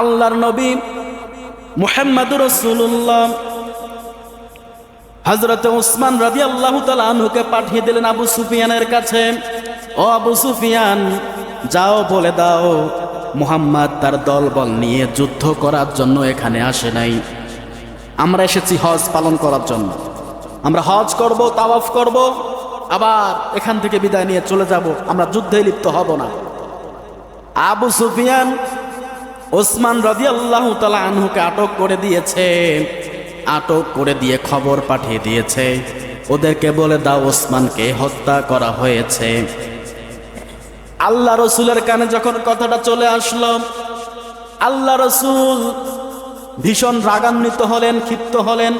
আল্লাহর নবী মুহাম্মাদুর রসুল্লাহ হজরত উসমান রাজি আল্লাহ আনহুকে পাঠিয়ে দিলেন আবু সুফিয়ানের কাছে। ও আবু সুফিয়ান, যাও বলে দাও, মুহাম্মদ তার দলবল নিয়ে যুদ্ধ করার জন্য এখানে আসে নাই। আমরা এসেছি হজ পালন করার জন্য। আমরা হজ করব, তাওয়াফ করব, আবার এখান থেকে বিদায় নিয়ে চলে যাব। আমরা যুদ্ধে লিপ্ত হব না। আবু সুফিয়ান ওসমান রাজি আল্লাহ তালা আনহুকে আটক করে দিয়েছে। আটক করে দিয়ে খবর পাঠিয়ে দিয়েছে। ওদেরকে বলে দাও ওসমানকে হত্যা করা হয়েছে। আল্লাহ রসুলের কানে যখন কথাটা চলে আসলো আল্লাহ রসুল ভীষণ রাগান্বিত হলেন, ক্ষিপ্ত হলেন।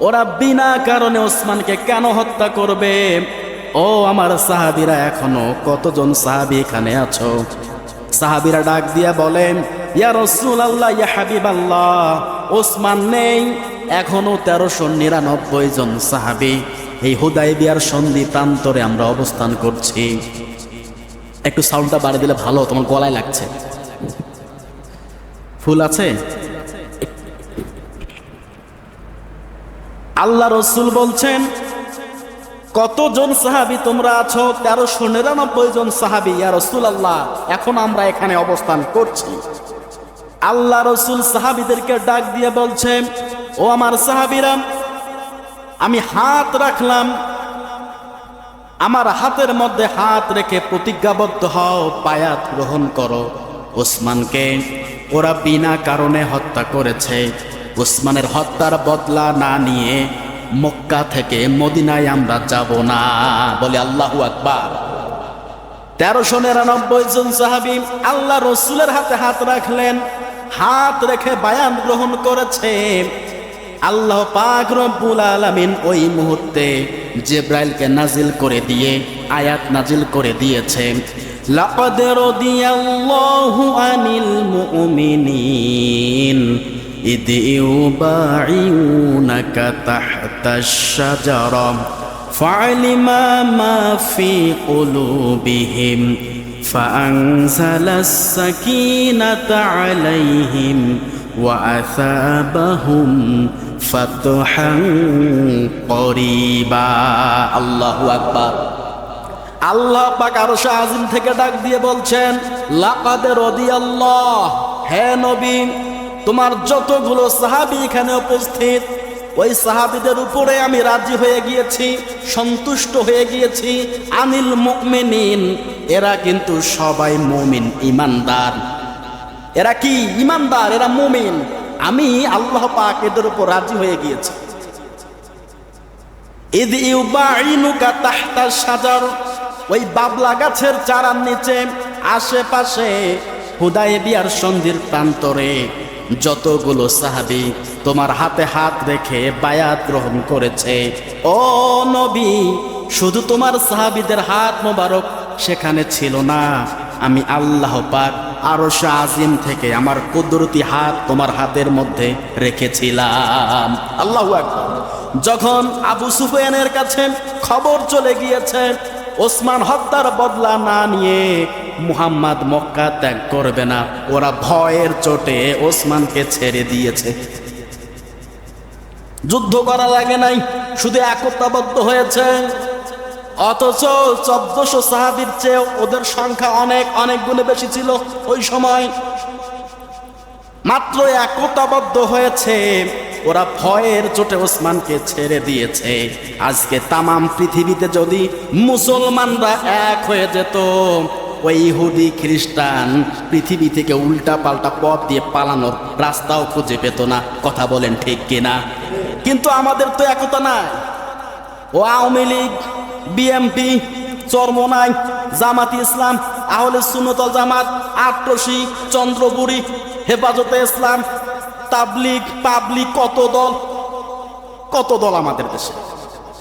ওরা বিনা কারণে ওসমানকে কেন হত্যা করবে? ও আমার সাহাবিরা, এখনও কতজন সাহাবি এখানে আছো? সাহাবিরা ডাক দিয়া বলেন, ইয়া রসুল আল্লাহ ইয়া হাবিব আল্লাহ ওসমান নেই, এখনও তেরোশো নিরানব্বই জন সাহাবি এই হুদাই বিয়ার সন্ধি প্রান্তরে আমরা অবস্থান করছি। একটু সাউন্ডটা বাড়িয়ে দিলে ভালো, তোমার গলায় লাগছে। ফুল আছে? আল্লাহ রসুল বলছেন কতজন সাহাবি তোমরা আছো? তেরোশো নিরানব্বই জন সাহাবি, ইয়া রসুল আল্লাহ এখন আমরা এখানে অবস্থান করছি। আল্লাহ রসুল সাহাবিদেরকে ডাক দিয়ে বলছেন ও আমার সাহাবিরা, আমি হাত রাখলাম। আমার হাতের মধ্যে হাত রেখে প্রতিজ্ঞাবদ্ধ হও, পায়াত গ্রহণ করো। ওসমানকে ওরা বিনা কারণে হত্যা করেছে। ওসমানের হত্যার বদলা না নিয়ে মক্কা থেকে মদিনায় আমরা যাব না। বলে আল্লাহ আকবার। তেরোশো নিরানব্বই জন সাহাবি আল্লাহ রসুলের হাতে হাত রাখলেন, হাত রেখে বায়ান গ্রহণ করেছে। আল্লাহ পাক রব্বুল আলামিন ওই মুহূর্তে জিব্রাইলকে নাজিল করে দিয়ে, আয়াত নাজিল করে দিয়েছে। লাকাদ রাদিয়াল্লাহু আনিল মুমিনিন ইদিউ বাইউনাকা তাহ الشجرة فعلم ما في قلوبهم فأنزل السكينة عليهم وأثابهم فتحا قريبا الله أكبر আল্লাহ পাক আরো আজিম থেকে ডাক দিয়ে বলছেন লাকাদের আল্লাহ হে নবী তোমার যতগুলো সাহাবি এখানে উপস্থিত ওই সাহাবিদের উপরে আমি রাজি হয়ে গিয়েছি, সন্তুষ্ট হয়ে গিয়েছি। আনিল মুমিনিন, এরা কিন্তু সবাই মুমিন, ইমানদার। এরা কি ইমানদার? এরা মুমিন। আমি আল্লাহ পাক এদের উপর রাজি হয়ে গিয়েছি। ইদ ইউবাইনুকা তাহতা সাজার ওই বাবলা গাছের চারার নিচে, আশেপাশে হুদায় বিয়ার সন্ধির প্রান্তরে। যতগুলো সাহাবি তোমার হাতে হাত রেখে বায়াত গ্রহণ করেছে। ও নবী, শুধু তোমার সাহাবিদের হাত মোবারক সেখানে ছিল না। আমি আল্লাহ পাক আরও আজিম থেকে আমার কুদরতি হাত তোমার হাতের মধ্যে রেখেছিলাম। আল্লাহ যখন আবু সুফিয়ানের কাছে খবর চলে গিয়েছে ওসমান হত্যার বদলা না নিয়ে মুহাম্মদ মক্কা ত্যাগ করবে না। ওরা ভয়ের চোটে ওসমানকে ছেড়ে দিয়েছে। যুদ্ধ করা লাগে নাই, শুধু একতাবদ্ধ হয়েছে। অথচ চোদ্দশো সাহাবির চেয়ে ওদের সংখ্যা অনেক অনেক গুণে বেশি ছিল ওই সময়। মাত্র একতাবদ্ধ হয়েছে। ওরা ভয়ের চোটে ওসমানকে ছেড়ে দিয়েছে। আজকে তামাম পৃথিবীতে যদি মুসলমানরা এক হয়ে যেত ওই ইহুদি, খ্রিস্টান, পৃথিবী থেকে উল্টা পাল্টা পথ দিয়ে পালানোর রাস্তাও খুঁজে পেত না। কথা বলেন ঠিক কিনা? কিন্তু আমাদের তো একতা নাই। ও আওয়ামী লীগ, বিএমপি, চরমনাই, জামাতি ইসলাম, আহলে সুনতল জামাত, আট্রসি চন্দ্রপুরী হেফাজতে ইসলাম তাবলিক পাবলিক কত দল? কত দল আমাদের দেশে?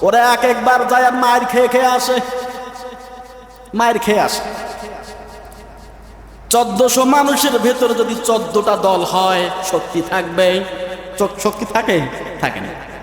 ওরা এক একবার যায় আর মায়ের খেয়ে খেয়ে আসে। মায়ের খেয়ে আসে। চোদ্দশো মানুষের ভেতরে যদি চোদ্দটা দল হয়, শক্তি থাকবে শক্তি থাকে? থাকে না।